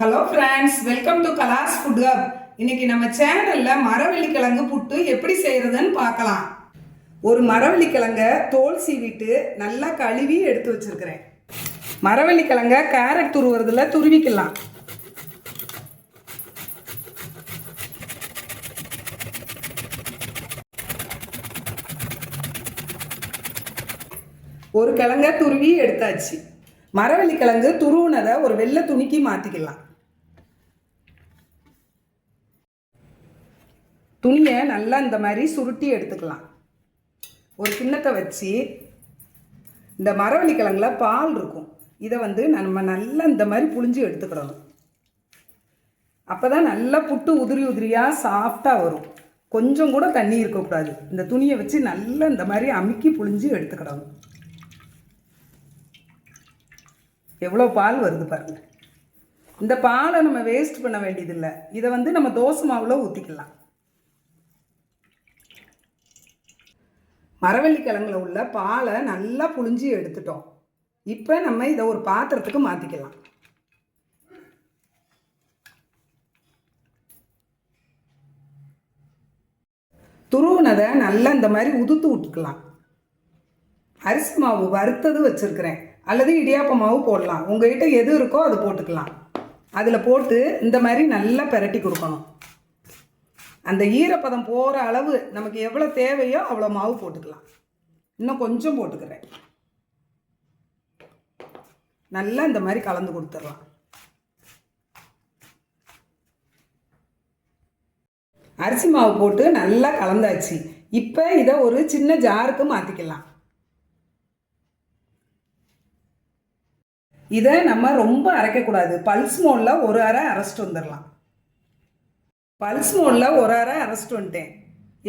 Hello friends welcome to Kalas food hub இன்னைக்கு நம்ம சேனலில் மரவள்ளி கிழங்கு புட்டு எப்படி செய்கிறதுன்னு பார்க்கலாம். ஒரு மரவள்ளி கிழங்க தோல் சீவிட்டு நல்லா கழுவி எடுத்து வச்சிருக்கிறேன். மரவள்ளிக்கிழங்க கேரட் துருவுறதுல துருவிக்கலாம். ஒரு கிழங்க துருவி எடுத்தாச்சு. மரவள்ளி கிழங்கு துருவுனதை ஒரு வெள்ளை துணிக்கு மாற்றிக்கலாம் துணியை நல்லா இந்த மாதிரி சுருட்டி எடுத்துக்கலாம். ஒரு கிண்ணத்தை வச்சு இந்த மரவள்ளி கிழங்குல பால் இருக்கும். இதை வந்து நம்ம நல்லா இந்த மாதிரி புழிஞ்சு எடுத்துக்கிடணும். அப்போ தான் நல்லா புட்டு உதிரி உதிரியாக சாஃப்டாக வரும். கொஞ்சம் கூட தண்ணி இருக்கக்கூடாது. இந்த துணியை வச்சு நல்லா இந்த மாதிரி அமுக்கி புழிஞ்சு எடுத்துக்கிடணும். எவ்வளோ பால் வருது பாருங்க. இந்த பாலை நம்ம வேஸ்ட் பண்ண வேண்டியதில்லை. இதை வந்து நம்ம தோசை மாவில் ஊற்றிக்கலாம் மரவள்ளி கிழங்குல உள்ள பாலை நல்லா புழிஞ்சி எடுத்துட்டோம். இப்போ நம்ம இதை ஒரு பாத்திரத்துக்கு மாற்றிக்கலாம் துருவுனதை நல்லா இந்த மாதிரி உதுத்து விட்டுக்கலாம். அரிசி மாவு வறுத்தது வச்சுருக்கிறேன். அல்லது இடியாப்ப மாவு போடலாம். உங்ககிட்ட எது இருக்கோ அது போட்டுக்கலாம். அதில் போட்டு இந்த மாதிரி நல்லா பெரட்டி கொடுக்கணும். அந்த ஈரப்பதம் போகிற அளவு நமக்கு எவ்வளோ தேவையோ அவ்வளோ மாவு போட்டுக்கலாம். இன்னும் கொஞ்சம் போட்டுக்கிறேன். நல்லா இந்த மாதிரி கலந்து கொடுத்துடலாம். அரிசி மாவு போட்டு நல்லா கலந்தாச்சு. இப்போ இதை ஒரு சின்ன ஜாருக்கு மாற்றிக்கலாம் இதை நம்ம ரொம்ப அரைக்கக்கூடாது. பல்ஸ் மோடில் ஒரு அரை அரைச்சிட்டு வந்துடலாம் பல்ஸ் மோடில் ஒரு அரை அரைச்சிட்டு வந்துட்டேன்.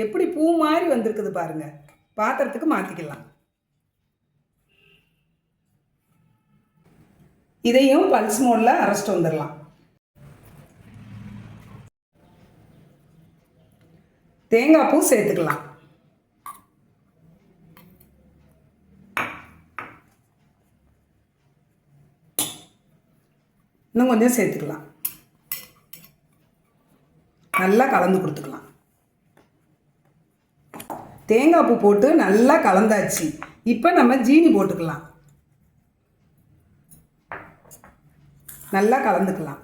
எப்படி பூ மாதிரி வந்திருக்குது பாருங்க. பாத்திரத்துக்கு மாற்றிக்கலாம் இதையும் பல்ஸ் மோடில் அரைச்சிட்டு வந்துடலாம் தேங்காய் பூ சேர்த்துக்கலாம். இன்னும் கொஞ்சம் சேர்த்துக்கலாம். நல்லா கலந்து கொடுத்துக்கலாம். தேங்காய் பூ போட்டு நல்லா கலந்தாச்சு. இப்போ நம்ம ஜீனி போட்டுக்கலாம். நல்லா கலந்துக்கலாம்.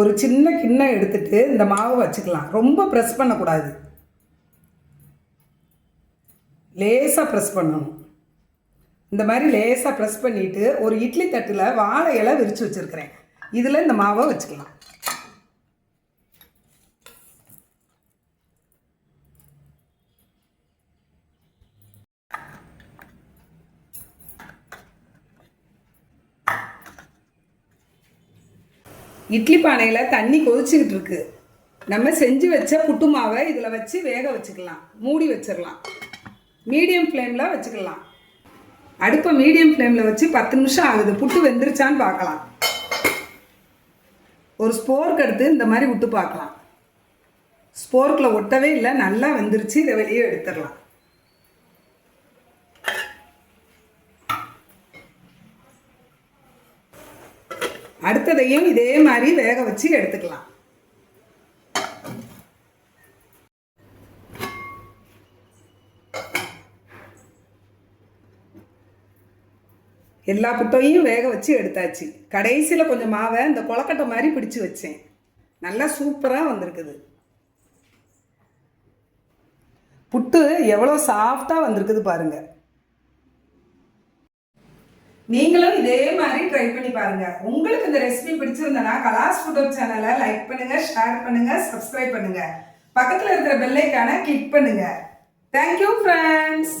ஒரு சின்ன கிண்ணம் எடுத்துட்டு இந்த மாவை வச்சுக்கலாம். ரொம்ப ப்ரெஸ் பண்ணக்கூடாது. லேசாக ப்ரெஸ் பண்ணணும். இந்த மாதிரி லேசாக ப்ரெஸ் பண்ணிவிட்டு ஒரு இட்லி தட்டில் வாழை இலை விரித்து வச்சுருக்கிறேன். இதில் இந்த மாவை வச்சுக்கலாம். இட்லி பானையில் தண்ணி கொதிச்சுக்கிட்டு இருக்கு. நம்ம செஞ்சு வச்ச புட்டு மாவை இதில் வச்சு வேக வச்சுக்கலாம். மூடி வச்சிடலாம் மீடியம் ஃப்ளேமில் வச்சுக்கலாம். அடுப்பை மீடியம் ஃப்ளேமில் வச்சு பத்து நிமிஷம் ஆகுது. புட்டு வெந்துருச்சான்னு பார்க்கலாம். ஒரு ஸ்போர்க் எடுத்து இந்த மாதிரி விட்டு பார்க்கலாம். ஸ்போர்க்கில் ஒட்டவே இல்லை. நல்லா வெந்துருச்சு. இதை வெளியே எடுத்துடலாம். அடுத்ததையும் இதே மாதிரி வேக வச்சு எடுத்துக்கலாம். எல்லா புட்டையும் வேக வச்சு எடுத்தாச்சு. கடைசியில் கொஞ்சம் மாவை இந்த கொலக்கட்டை மாதிரி பிடிச்சு வச்சேன். நல்லா சூப்பராக வந்திருக்குது. புட்டு எவ்வளோ சாஃப்டாக வந்திருக்குது பாருங்க. நீங்களும் இதே மாதிரி ட்ரை பண்ணி பாருங்க. உங்களுக்கு இந்த ரெசிபி பிடிச்சிருந்தனா கலாஸ் ஃபுட் சேனலை லைக் பண்ணுங்க ஷேர் பண்ணுங்க சப்ஸ்கிரைப் பண்ணுங்க. பக்கத்தில் இருக்கிற பெல்லைக்கான கிளிக் பண்ணுங்க. Thank you friends